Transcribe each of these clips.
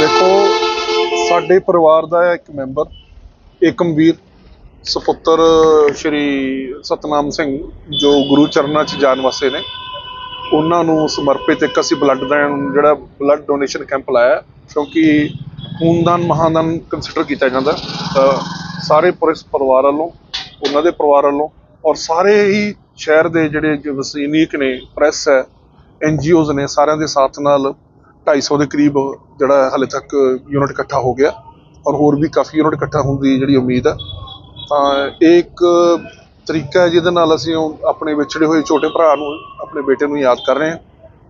ਦੇਖੋ, ਸਾਡੇ ਪਰਿਵਾਰ ਦਾ ਇੱਕ ਮੈਂਬਰ ਏਕਮਵੀਰ ਸੁਪੁੱਤਰ ਸ਼੍ਰੀ ਸਤਨਾਮ ਸਿੰਘ, ਜੋ ਗੁਰੂ ਚਰਨਾਂ 'ਚ ਜਾਣ ਵਾਸਤੇ ਨੇ, ਉਹਨਾਂ ਨੂੰ ਸਮਰਪਿਤ ਇੱਕ ਅਸੀਂ ਬਲੱਡ ਦਾਨ ਜਿਹੜਾ ਬਲੱਡ ਡੋਨੇਸ਼ਨ ਕੈਂਪ ਲਾਇਆ, ਕਿਉਂਕਿ ਖੂਨਦਾਨ, ਮਹਾਦਾਨ ਕੰਸੀਡਰ ਕੀਤਾ ਜਾਂਦਾ। ਸਾਰੇ ਪੁਲਿਸ ਪਰਿਵਾਰ ਵੱਲੋਂ, ਉਹਨਾਂ ਦੇ ਪਰਿਵਾਰ ਵੱਲੋਂ, ਔਰ ਸਾਰੇ ਹੀ ਸ਼ਹਿਰ ਦੇ ਜਿਹੜੇ ਵਸਨੀਕ ਨੇ ਪ੍ਰੈਸ ਹੈ ਐਨਜੀਓਜ਼ ਨੇ, ਸਾਰਿਆਂ ਦੇ ਸਾਥ ਨਾਲ 250 ਦੇ ਕਰੀਬ ਜਿਹੜਾ ਹਾਲੇ ਤੱਕ ਯੂਨਿਟ ਇਕੱਠਾ ਹੋ ਗਿਆ ਔਰ ਹੋਰ ਵੀ ਕਾਫੀ ਯੂਨਿਟ ਇਕੱਠਾ ਹੋਣ ਦੀ ਜਿਹੜੀ ਉਮੀਦ ਹੈ ਤਾਂ ਇਹ ਇੱਕ ਤਰੀਕਾ ਹੈ ਜਿਹਦੇ ਨਾਲ ਅਸੀਂ ਉਹ ਆਪਣੇ ਵਿਛੜੇ ਹੋਏ ਛੋਟੇ ਭਰਾ ਨੂੰ, ਆਪਣੇ ਬੇਟੇ ਨੂੰ ਯਾਦ ਕਰ ਰਹੇ ਹਾਂ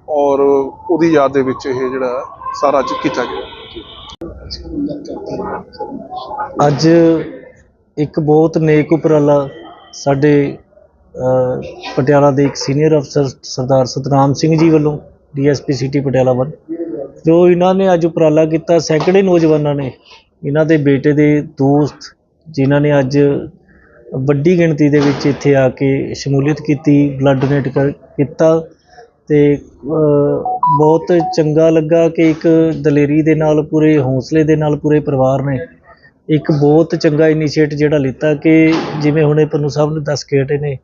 ਔਰ ਉਹਦੀ ਯਾਦ ਦੇ ਵਿੱਚ ਇਹ ਜਿਹੜਾ ਸਾਰਾ ਅੱਜ ਕੀਤਾ ਗਿਆ। ਅੱਜ ਇੱਕ ਬਹੁਤ ਨੇਕ ਉਪਰਾਲਾ ਸਾਡੇ ਪਟਿਆਲਾ ਦੇ ਇੱਕ ਸੀਨੀਅਰ ਅਫਸਰ ਸਰਦਾਰ ਸਤਨਾਮ ਸਿੰਘ ਜੀ ਵੱਲੋਂ ਡੀਐਸਪੀ ਸਿਟੀ ਪਟਿਆਲਾ ਵੱਲ। ਜੋ ਇਹਨਾਂ ਨੇ ਅੱਜ ਉਪਰਾਲਾ ਕੀਤਾ, ਸੈਂਕੜੇ ਨੌਜਵਾਨਾਂ ਨੇ, ਇਹਨਾਂ ਦੇ ਬੇਟੇ ਦੇ ਦੋਸਤ, ਜਿਨ੍ਹਾਂ ਨੇ ਅੱਜ ਵੱਡੀ ਗਿਣਤੀ ਦੇ ਵਿੱਚ ਇੱਥੇ ਆ ਕੇ ਸ਼ਮੂਲੀਅਤ ਕੀਤੀ ਬਲੱਡ ਡੋਨੇਟ ਕਰ, ਕੀਤਾ ਤੇ ਬਹੁਤ ਚੰਗਾ ਲੱਗਾ ਕਿ ਇੱਕ ਦਲੇਰੀ ਦੇ ਨਾਲ, ਪੂਰੇ ਹੌਸਲੇ ਦੇ ਨਾਲ ਪੂਰੇ ਪਰਿਵਾਰ ਨੇ ਇੱਕ ਬਹੁਤ ਚੰਗਾ ਇਨੀਸ਼ੀਏਟ ਜਿਹੜਾ ਲਿੱਤਾ ਕਿ ਜਿਵੇਂ ਹੁਣੇ ਪੰਨੂ ਸਾਹਿਬ ਨੇ ਦੱਸ ਕੇ ਹਟੇ ਨੇ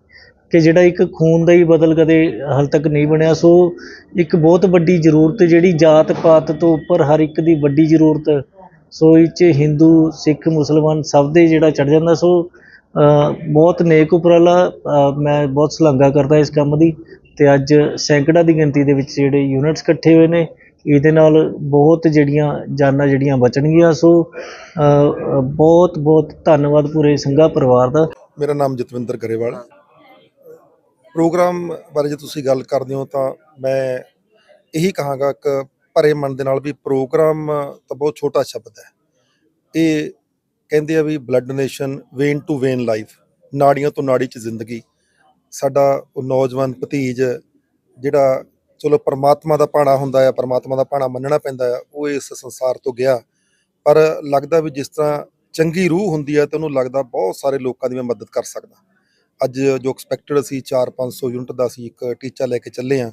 ਕਿ ਜਿਹੜਾ ਇੱਕ ਖੂਨ ਦਾ ਹੀ ਬਦਲ ਕਦੇ ਹਾਲੇ ਤੱਕ ਨਹੀਂ ਬਣਿਆ, ਸੋ ਇੱਕ ਬਹੁਤ ਵੱਡੀ ਜ਼ਰੂਰਤ ਜਿਹੜੀ ਜਾਤ ਪਾਤ ਤੋਂ ਉੱਪਰ ਹਰ ਇੱਕ ਦੀ ਵੱਡੀ ਜ਼ਰੂਰਤ, ਸੋ ਇਹ 'ਚ ਹਿੰਦੂ, ਸਿੱਖ, ਮੁਸਲਮਾਨ ਸਭ ਦੇ ਜਿਹੜਾ ਚੜ ਜਾਂਦਾ, ਸੋ ਬਹੁਤ ਨੇਕ ਉਪਰਾਲਾ ਮੈਂ ਬਹੁਤ ਸ਼ਲਾਘਾ ਕਰਦਾ ਇਸ ਕੰਮ ਦੀ, ਤੇ ਅੱਜ ਸੈਂਕੜਾ ਦੀ ਗਿਣਤੀ ਦੇ ਵਿੱਚ ਜਿਹੜੇ ਯੂਨਿਟਸ ਇਕੱਠੇ ਹੋਏ ਨੇ, ਇਹਦੇ ਨਾਲ ਬਹੁਤ ਜਿਹੜੀਆਂ ਜਾਨਾਂ ਜਿਹੜੀਆਂ ਬਚਣਗੀਆਂ, ਸੋ ਬਹੁਤ ਬਹੁਤ ਧੰਨਵਾਦ ਪੂਰੇ ਸੰਘਾ ਪਰਿਵਾਰ ਦਾ। ਮੇਰਾ ਨਾਮ ਜਤਵਿੰਦਰ ਗਰੇਵਾਲ। ਪ੍ਰੋਗਰਾਮ ਬਾਰੇ ਜੇ ਤੁਸੀਂ ਗੱਲ ਕਰਦੇ ਹੋ ਤਾਂ ਮੈਂ ਇਹੀ ਕਹਾਂਗਾ ਇੱਕ ਭਰੇ ਮਨ ਦੇ ਨਾਲ ਵੀ ਪ੍ਰੋਗਰਾਮ ਤਾਂ ਬਹੁਤ ਛੋਟਾ ਸ਼ਬਦ ਹੈ। ਇਹ ਕਹਿੰਦੇ ਆ ਵੀ blood donation vein to vein life ਨਾੜੀਆਂ ਤੋਂ ਨਾੜੀ 'ਚ ਜ਼ਿੰਦਗੀ। ਸਾਡਾ ਉਹ ਨੌਜਵਾਨ ਭਤੀਜ ਜਿਹੜਾ ਚਲੋ ਪਰਮਾਤਮਾ ਦਾ ਭਾਣਾ ਹੁੰਦਾ ਆ, ਪਰਮਾਤਮਾ ਦਾ ਭਾਣਾ ਮੰਨਣਾ ਪੈਂਦਾ ਆ, ਉਹ ਇਸ ਸੰਸਾਰ ਤੋਂ ਗਿਆ। ਪਰ ਲੱਗਦਾ ਵੀ ਜਿਸ ਤਰ੍ਹਾਂ ਚੰਗੀ ਰੂਹ ਹੁੰਦੀ ਹੈ ਤੇ ਉਹਨੂੰ ਲੱਗਦਾ ਬਹੁਤ ਸਾਰੇ ਲੋਕਾਂ ਦੀ ਮੈਂ ਮਦਦ ਕਰ ਸਕਦਾ। ਅੱਜ ਜੋ ਐਕਸਪੈਕਟਡ ਅਸੀਂ 4-500 ਯੂਨਿਟ ਦਾ ਅਸੀਂ ਇੱਕ ਟੀਚਾ ਲੈ ਕੇ ਚੱਲੇ ਆ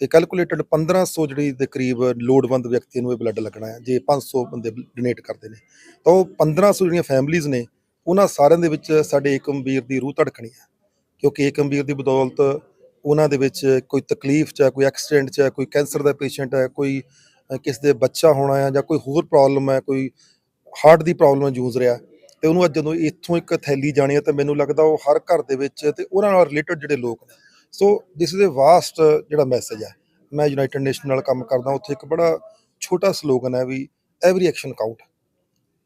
ਤੇ ਕੈਲਕੂਲੇਟਡ 1500 ਜਿਹੜੀ ਦੇ ਕਰੀਬ ਲੋੜਵੰਦ ਵਿਅਕਤੀ ਨੂੰ ਇਹ ਬਲੱਡ ਲੱਗਣਾ ਹੈ ਜੇ 500 ਬੰਦੇ ਡੋਨੇਟ ਕਰਦੇ ਨੇ। ਤਾਂ ਉਹ 1500 ਜਿਹੜੀਆਂ ਫੈਮਲੀਆਂ ਨੇ ਉਹਨਾਂ ਸਾਰਿਆਂ ਦੇ ਵਿੱਚ ਸਾਡੇ ਏਕਮਵੀਰ ਦੀ ਰੂਹ ਧੜਕਣੀ ਹੈ। ਕਿਉਂਕਿ ਏਕਮਵੀਰ ਦੀ ਬਦੌਲਤ ਉਹਨਾਂ ਦੇ ਵਿੱਚ ਕੋਈ ਤਕਲੀਫ ਚ ਹੈ ਕੋਈ ਐਕਸੀਡੈਂਟ ਚ ਹੈ ਕੋਈ ਕੈਂਸਰ ਦਾ ਪੇਸ਼ੈਂਟ ਹੈ ਕੋਈ ਅ, ਕਿਸੇ ਦੇ ਬੱਚਾ ਹੋਣਾ ਹੈ ਜਾਂ ਕੋਈ ਹੋਰ ਪ੍ਰੋਬਲਮ ਹੈ ਕੋਈ ਹਾਰਟ ਦੀ ਪ੍ਰੋਬਲਮ ਜੂਝ ਰਿਹਾ ਤੇ ਉਹਨੂੰ ਅੱਜ ਜਦੋਂ ਇੱਥੋਂ ਇੱਕ ਥੈਲੀ ਜਾਣੀ ਹੈ ਤਾਂ ਮੈਨੂੰ ਲੱਗਦਾ ਉਹ ਹਰ ਘਰ ਦੇ ਵਿੱਚ ਤੇ ਉਹਨਾਂ ਨਾਲ ਰਿਲੇਟਡ ਜਿਹੜੇ ਲੋਕ ਨੇ। So this is a vast ਜਿਹੜਾ ਮੈਸੇਜ ਹੈ। ਮੈਂ ਯੂਨਾਈਟਿਡ ਨੇਸ਼ਨ ਨਾਲ ਕੰਮ ਕਰਦਾ, ਉੱਥੇ ਇੱਕ ਬੜਾ ਛੋਟਾ ਸਲੋਗਨ ਹੈ ਵੀ ਐਵਰੀ ਐਕਸ਼ਨ ਕਾਊਂਟ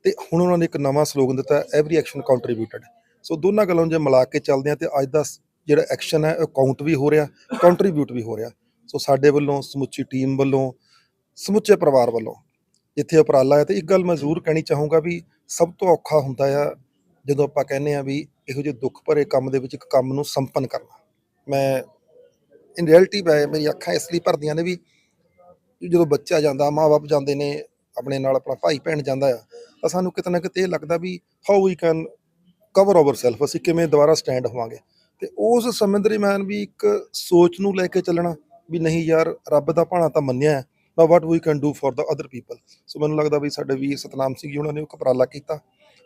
ਤੇ ਹੁਣ ਉਹਨਾਂ ਨੇ ਇੱਕ ਨਵਾਂ ਸਲੋਗਨ ਦਿੱਤਾ ਐਵਰੀ ਐਕਸ਼ਨ ਕੰਟਰੀਬਿਊਟਡ ਸੋ ਦੋਨਾਂ ਗੱਲਾਂ ਨੂੰ ਜੇ ਮਿਲਾ ਕੇ ਚੱਲਦੇ ਆ ਤੇ ਅੱਜ ਦਾ ਜਿਹੜਾ ਐਕਸ਼ਨ ਹੈ, ਉਹ ਕਾਊਂਟ ਵੀ ਹੋ ਰਿਹਾ ਕੰਟਰੀਬਿਊਟ ਵੀ ਹੋ ਰਿਹਾ। ਸੋ ਸਾਡੇ ਵੱਲੋਂ ਸਮੁੱਚੀ ਟੀਮ ਵੱਲੋਂ, ਸਮੁੱਚੇ ਪਰਿਵਾਰ ਵੱਲੋਂ ਜਿੱਥੇ ਉਪਰਾਲਾ ਹੈ, ਤੇ ਇੱਕ ਗੱਲ ਮੈਂ ਜ਼ਰੂਰ ਕਹਿਣੀ ਚਾਹੂੰਗਾ ਵੀ ਸਭ ਤੋਂ ਔਖਾ ਹੁੰਦਾ ਆ ਜਦੋਂ ਆਪਾਂ ਕਹਿੰਦੇ ਆ ਵੀ ਇਹੋ ਜਿਹੇ ਦੁੱਖ ਭਰੇ ਕੰਮ ਦੇ ਵਿੱਚ ਇੱਕ ਕੰਮ ਨੂੰ ਸੰਪੰਨ ਕਰਨਾ। ਮੈਂ ਇਨ ਰਿਐਲਿਟੀ ਮੈਂ, ਮੇਰੀ ਅੱਖਾਂ ਇਸ ਲਈ ਭਰਦੀਆਂ ਨੇ ਵੀ ਜਦੋਂ ਬੱਚਾ ਜਾਂਦਾ ਮਾਪੇ ਜਾਂਦੇ ਨੇ, ਆਪਣੇ ਨਾਲ ਆਪਣਾ ਭਾਈ ਭੈਣ ਜਾਂਦਾ ਆ, ਤਾਂ ਸਾਨੂੰ ਕਿਤੇ ਨਾ ਕਿਤੇ ਇਹ ਲੱਗਦਾ ਵੀ how we can cover our self ਅਸੀਂ ਕਿਵੇਂ ਦੁਬਾਰਾ ਸਟੈਂਡ ਹੋਵਾਂਗੇ। ਤੇ ਉਸ ਸਮੇਂ ਦੇ ਦਰਮਿਆਨ ਵੀ ਇੱਕ ਸੋਚ ਨੂੰ ਲੈ ਕੇ ਚੱਲਣਾ ਵੀ ਨਹੀਂ ਯਾਰ, ਰੱਬ ਦਾ ਭਾਣਾ ਤਾਂ ਮੰਨਿਆ। ਹੈ but what we can do for the other ਸੋ ਮੈਨੂੰ ਲੱਗਦਾ ਵੀ ਸਾਡੇ ਵੀਰ ਸਤਨਾਮ ਸਿੰਘ ਜੀ ਉਹਨਾਂ ਨੇ ਇੱਕ ਉਪਰਾਲਾ ਕੀਤਾ।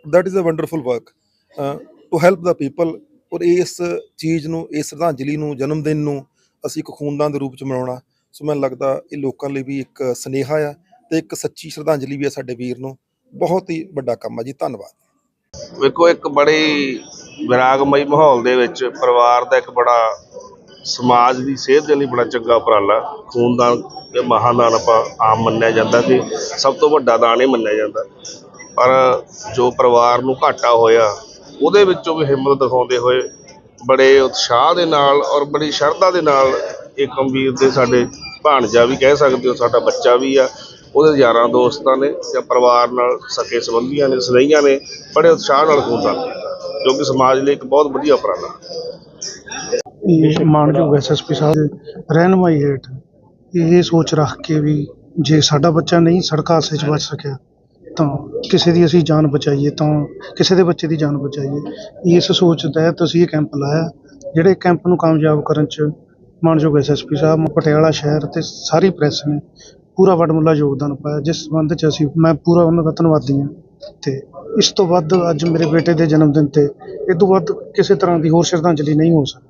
That is a wonderful work to help the people ਔਰ ਇਸ ਚੀਜ਼ ਨੂੰ, ਇਸ ਸ਼ਰਧਾਂਜਲੀ ਨੂੰ, ਜਨਮ ਦਿਨ ਨੂੰ ਅਸੀਂ ਇੱਕ ਖੂਨਦਾਨ ਦੇ ਰੂਪ ਚ ਮਨਾਉਣਾ। ਸੋ ਮੈਨੂੰ ਲੱਗਦਾ ਇਹ ਲੋਕਾਂ ਲਈ ਵੀ ਇੱਕ ਸਨੇਹਾ ਆ ਤੇ ਇੱਕ ਸੱਚੀ ਸ਼ਰਧਾਂਜਲੀ ਵੀ ਆ ਸਾਡੇ ਵੀਰ ਨੂੰ। ਬਹੁਤ ਹੀ ਵੱਡਾ ਕੰਮ ਆ ਜੀ। ਧੰਨਵਾਦ। ਵੇਖੋ, ਇੱਕ ਬੜੀ ਵਿਰਾਗਮਈ ਮਾਹੌਲ ਦੇ ਵਿੱਚ ਪਰਿਵਾਰ ਦਾ ਇੱਕ ਬੜਾ ਸਮਾਜ ਦੀ ਸਿਹਤ ਦੇ ਲਈ ਬੜਾ ਚੰਗਾ ਉਪਰਾਲਾ। ਖੂਨਦਾਨ ਤੇ ਮਹਾਦਾਨ ਆਪਾਂ ਆਮ ਮੰਨਿਆ ਜਾਂਦਾ ਕਿ ਸਭ ਤੋਂ ਵੱਡਾ ਦਾਨ ਇਹ ਮੰਨਿਆ ਜਾਂਦਾ। ਪਰ ਜੋ ਪਰਿਵਾਰ ਨੂੰ ਘਾਟਾ ਹੋਇਆ, ਉਹਦੇ ਵਿੱਚੋਂ ਵੀ ਹਿੰਮਤ ਦਿਖਾਉਂਦੇ ਹੋਏ ਬੜੇ ਉਤਸ਼ਾਹ ਦੇ ਨਾਲ ਔਰ ਬੜੀ ਸ਼ਰਧਾ ਦੇ ਨਾਲ ਇਹ ਕੰਬੀਰ ਦੇ ਸਾਡੇ ਭਾਣਜਾ ਵੀ ਕਹਿ ਸਕਦੇ ਹੋ, ਸਾਡਾ ਬੱਚਾ ਵੀ ਆ, ਉਹਦੇ ਯਾਰਾਂ ਦੋਸਤਾਂ ਨੇ ਜਾਂ ਪਰਿਵਾਰ ਨਾਲ ਸਕੇ ਸੰਬੰਧੀਆਂ ਨੇ, ਸਨੇਹੀਆਂ ਨੇ, ਬੜੇ ਉਤਸ਼ਾਹ ਨਾਲ ਖੂਨਦਾਨ ਕੀਤਾ, ਜੋ ਕਿ ਸਮਾਜ ਲਈ ਇੱਕ ਬਹੁਤ ਵਧੀਆ ਉਪਰਾਲਾ। ਇਹ ਮਾਨਯੋਗ ਐਸਐਸਪੀ ਸਾਹਿਬ ਰਹਿਨਮਾਈ ਹੇਠ ਇਹ ਸੋਚ ਰੱਖ ਕੇ ਵੀ ਜੇ ਸਾਡਾ ਬੱਚਾ ਨਹੀਂ ਸੜਕ ਹਾਦਸੇ 'ਚ ਬਚ ਸਕਿਆ ਤਾਂ ਕਿਸੇ ਦੀ ਅਸੀਂ ਜਾਨ ਬਚਾਈਏ ਤਾਂ ਕਿਸੇ ਦੇ ਬੱਚੇ ਦੀ ਜਾਨ ਬਚਾਈਏ। ਇਸ ਸੋਚ ਤਹਿਤ ਅਸੀਂ ਇਹ ਕੈਂਪ ਲਾਇਆ ਜਿਹੜੇ ਕੈਂਪ ਨੂੰ ਕਾਮਯਾਬ ਕਰਨ 'ਚ ਮਾਨਯੋਗ ਐਸਐਸਪੀ ਸਾਹਿਬ ਪਟਿਆਲਾ ਸ਼ਹਿਰ ਤੇ ਸਾਰੀ ਪ੍ਰੈਸ ਨੇ ਪੂਰਾ ਵਡਮੁੱਲਾ ਯੋਗਦਾਨ ਪਾਇਆ ਜਿਸ ਸੰਬੰਧ 'ਚ ਅਸੀਂ ਮੈਂ ਪੂਰਾ ਉਹਨਾਂ ਦਾ ਧੰਨਵਾਦੀ ਹਾਂ। ਤੇ ਇਸ ਤੋਂ ਵੱਧ ਅੱਜ ਮੇਰੇ ਬੇਟੇ ਦੇ ਜਨਮ ਦਿਨ ਤੇ ਇਹ ਤੋਂ ਵੱਧ ਕਿਸੇ ਤਰ੍ਹਾਂ ਦੀ ਹੋਰ ਸ਼ਰਧਾਂਜਲੀ ਨਹੀਂ ਹੋ ਸਕਦੀ।